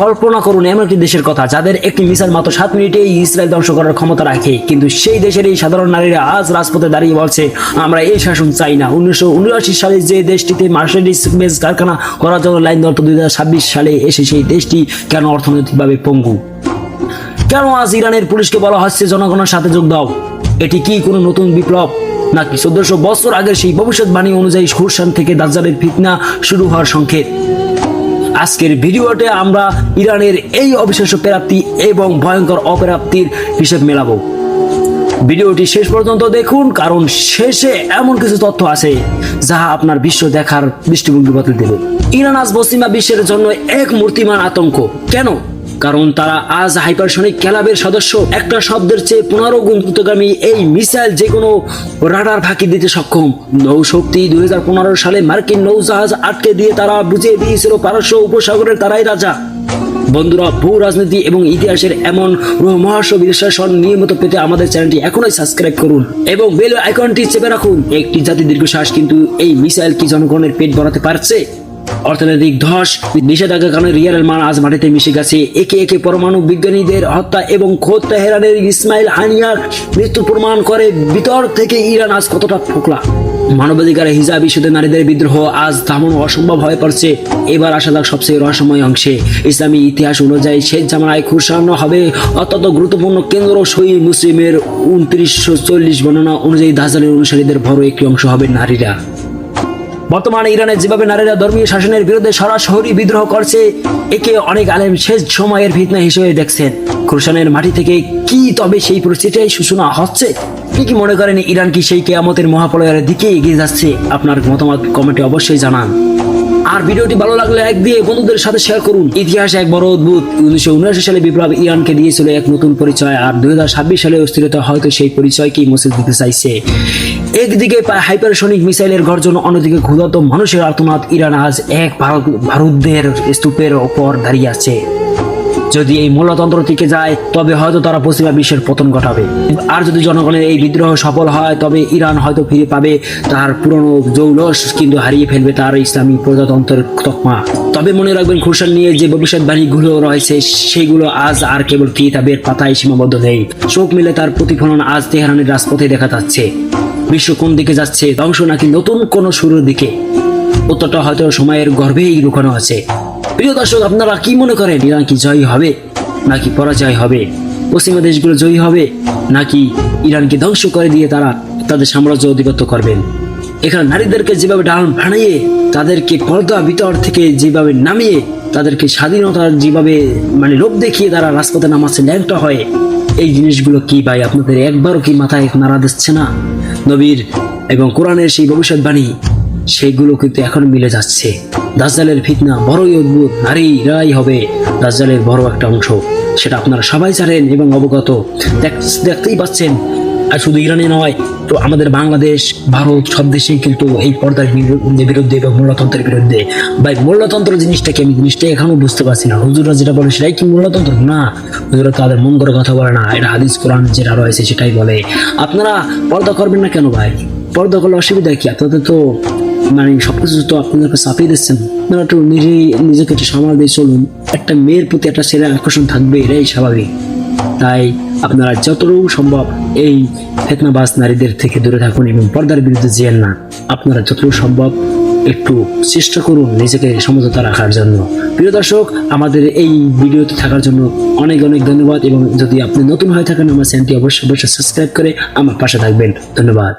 কল্পনা করুন, এমন একটি দেশের কথা, যাদের একটি মিসাইল মাত্র সাত মিনিটেই ইসরায়েল ধ্বংস করার ক্ষমতা রাখে। কিন্তু সেই দেশের এই সাধারণ নারীরা আজ রাজপথে দাঁড়িয়ে বলছে, আমরা এই শাসন চাই না। উনিশশো উনআশি সালে যে দেশটিতে মার্সিডিস বেঞ্জ কারখানা করার জন্য লাইন ধরত, দুই সালে এসে সেই দেশটি কেন অর্থনৈতিকভাবে পঙ্গু? কেন আজ ইরানের পুলিশকে বলা হচ্ছে, জনগণের সাথে যোগ দাও এটি কি কোনো নতুন বিপ্লব? নাকি চোদ্দশো বছর আগের সেই ভবিষ্যৎবাণী অনুযায়ী খুরসান থেকে দাজ্জালের ফিতনা শুরু হওয়ার সংকেত? আজকের ভিডিওতে আমরা ইরানের এই অবিশ্বাস্য প্রাপ্তি এবং ভয়ঙ্কর অপ্রাপ্তির হিসেব মেলাবো। ভিডিওটি শেষ পর্যন্ত দেখুন, কারণ শেষে এমন কিছু তথ্য আছে যাহা আপনার বিশ্ব দেখার দৃষ্টিভঙ্গি বদলে দেবে। ইরান আজ পশ্চিমা বিশ্বের জন্য এক মূর্তিমান আতঙ্ক। কেন? কারণ তারা আজ হাইপারসনিক ক্লাবের সদস্য। একটা শব্দের চেয়ে পনেরো গুণ দ্রুতগামী এই মিসাইল যে কোনো রাডার ফাঁকি দিতে সক্ষম। নৌশক্তি দুই হাজার পনেরো সালে মার্কিন নৌজাহাজ আটকে দিয়ে তারা বুঝিয়ে দিয়েছিল পারস্য উপসাগরের তারাই রাজা। বন্ধুরা, ভূ রাজনীতি এবং ইতিহাসের এমন রোমহর্ষ বিশ্লেষণ নিয়মিত পেতে আমাদের চ্যানেলটি এখনই সাবস্ক্রাইব করুন এবং বেল আইকনটি চেপে রাখুন। একটি জাতি দীর্ঘশ্বাস কিন্তু এই মিসাইল কি জনগণের পেট ভরাতে পারছে? অর্থনৈতিক ধস, নিষেধাজ্ঞার কারণে রিয়ালের মান আজ মাটিতে মিশে গেছে। একে একে পরমাণু বিজ্ঞানীদের হত্যা এবং খোদ তেহরানের ইসমাইল হানিয়ার মৃত্যু প্রমাণ করে ভিতর থেকে ইরান আজ কতটা ফোকলা। মানবাধিকার হিজাব ইস্যুতে নারীদের বিদ্রোহ, আজ থামানো অসম্ভব হয়ে পড়ছে। এবার আসা যাক সবচেয়ে রহস্যময় অংশে। ইসলামী ইতিহাস অনুযায়ী শেখ জামানায় খুরসান হবে অত্যন্ত গুরুত্বপূর্ণ কেন্দ্র। সই মুসলিমের উনত্রিশশো চল্লিশ বর্ণনা অনুযায়ী দাজালের অনুসারীদের বড় একটি অংশ হবে নারীরা। বর্তমানে ইরানে যেভাবে নারীরা ধর্মীয় শাসনের বিরুদ্ধে সরাসরি বিদ্রোহ করছে। একে অনেক আলেম শেষ সময়ের ফিতনা হিসেবে দেখছেন। খুরসানের মাটি থেকে কি তবে সেই পরিস্থিতির সূচনা হচ্ছে? কি কি মনে করেন ইরান কি সেই কেয়ামতের মহাপ্রলয়ের দিকে এগিয়ে যাচ্ছে? আপনার মতামত কমেন্টে অবশ্যই জানান। আর ভিডিওটি ভালো লাগলে এক দিয়ে বন্ধুদের সাথে শেয়ার করুন। ইতিহাস এক বড় অদ্ভুত। উনিশশো উনআশি সালে বিপ্লব ইরানকে দিয়েছিল এক নতুন পরিচয়, আর দুই হাজার ছাব্বিশ সালে অস্থিরতা হয়তো সেই পরিচয়কেই মুছে দিতে চাইছে। একদিকে হাইপারসনিক মিসাইলের গর্জন, অন্যদিকে ক্ষুধার্ত মানুষের আর্তনাদ, ইরান আজ এক ভারত ভারতদের স্তূপের ওপর দাঁড়িয়ে আছে। যদি এই মূল্যতন্ত্র থেকে যায়, তবে হয়তো তারা পশ্চিমা বিশ্বের পতন ঘটাবে। আর যদি জনগণের এই বিদ্রোহ সফল হয়, তবে ইরান হয়তো ফিরে পাবে তার পুরনো জৌলস, কিন্তু হারিয়ে ফেলবে তার ইসলামী প্রজাতন্ত্রের তকমা। তবে মনে রাখবেন খুরসান নিয়ে যে ভবিষ্যৎবাণীগুলো রয়েছে, সেগুলো আজ আর কেবল কিতাবের পাতায় সীমাবদ্ধ নেই। চোখ মিলে তার প্রতিফলন আজ তেহরানের রাজপথে দেখা যাচ্ছে। বিশ্ব কোন দিকে যাচ্ছে ধ্বংস নাকি নতুন কোনো শুরুর দিকে? উত্তরটা হয়তো সময়ের গর্ভেই লুকানো আছে। প্রিয় দর্শক, আপনারা কি মনে করেন? ইরান কি জয়ী হবে নাকি পরাজয় হবে? পশ্চিমা দেশগুলো জয়ী হবে নাকি ইরানকে ধ্বংস করে দিয়ে তারা তাদের সাম্রাজ্য অধিপত্য করবেন? এখানে নারীদেরকে যেভাবে ডাল ভাঙিয়ে তাদেরকে পর্দা ভিতর থেকে যেভাবে নামিয়ে, তাদেরকে স্বাধীনতার যেভাবে মানে লোভ দেখিয়ে তারা রাজপথে নামাচ্ছে ল্যাংটা হয়। এই জিনিসগুলো কি ভাই, আপনাদের একবারও কি মাথায় নাড়া দিচ্ছে না? নবীর এবং কোরআনের সেই ভবিষ্যৎবাণী, সেগুলো কিন্তু এখন মিলে যাচ্ছে। দাজ্জালের ফিতনা বড়ই অদ্ভুত, নারী নারীরাই হবে দাজ্জালের বড় একটা অংশ, সেটা আপনারা সবাই জানেন এবং অবগত। দেখ- দেখতেই পাচ্ছেন, আর শুধু ইরানে নয় তো আমাদের বাংলাদেশ, ভারত সব দেশেই কিন্তু এই পর্দার বিরুদ্ধে বা মূল্যতন্ত্রের বিরুদ্ধে বা মূল্যতন্ত্র জিনিসটাকে আমি জিনিসটা এখনও বুঝতে পারছি না। হুজুরা যেটা বলে সেটাই কি মূল্যতন্ত্র না হুজুরা তাদের মন করে কথা বলে না। এটা হাদিস কোরআন যেটা রয়েছে সেটাই বলে। আপনারা পর্দা করবেন না কেন ভাই? পর্দা করলে অসুবিধা কি? আপনাদের তো মানে সবকিছু তো আপনাদেরকে চাপিয়ে দিচ্ছেন। আপনারা একটু নিজেই, নিজেকে একটু সামাল দিয়ে চলুন। একটা মেয়ের প্রতি একটা ছেলের আকর্ষণ থাকবে, এটাই স্বাভাবিক। তাই আপনারা যতটুকু সম্ভব এই ফেতনাবাস নারীদের থেকে দূরে থাকুন এবং পর্দার বিরুদ্ধে জিয়েন না। আপনারা যতটুকু সম্ভব একটু চেষ্টা করুন নিজেকে সমঝোতা রাখার জন্য। প্রিয় দর্শক, আমাদের এই ভিডিওতে থাকার জন্য অনেক অনেক ধন্যবাদ এবং যদি আপনি নতুন হয়ে থাকেন আমার চ্যানেলটি অবশ্যই অবশ্যই সাবস্ক্রাইব করে আমার পাশে থাকবেন। ধন্যবাদ।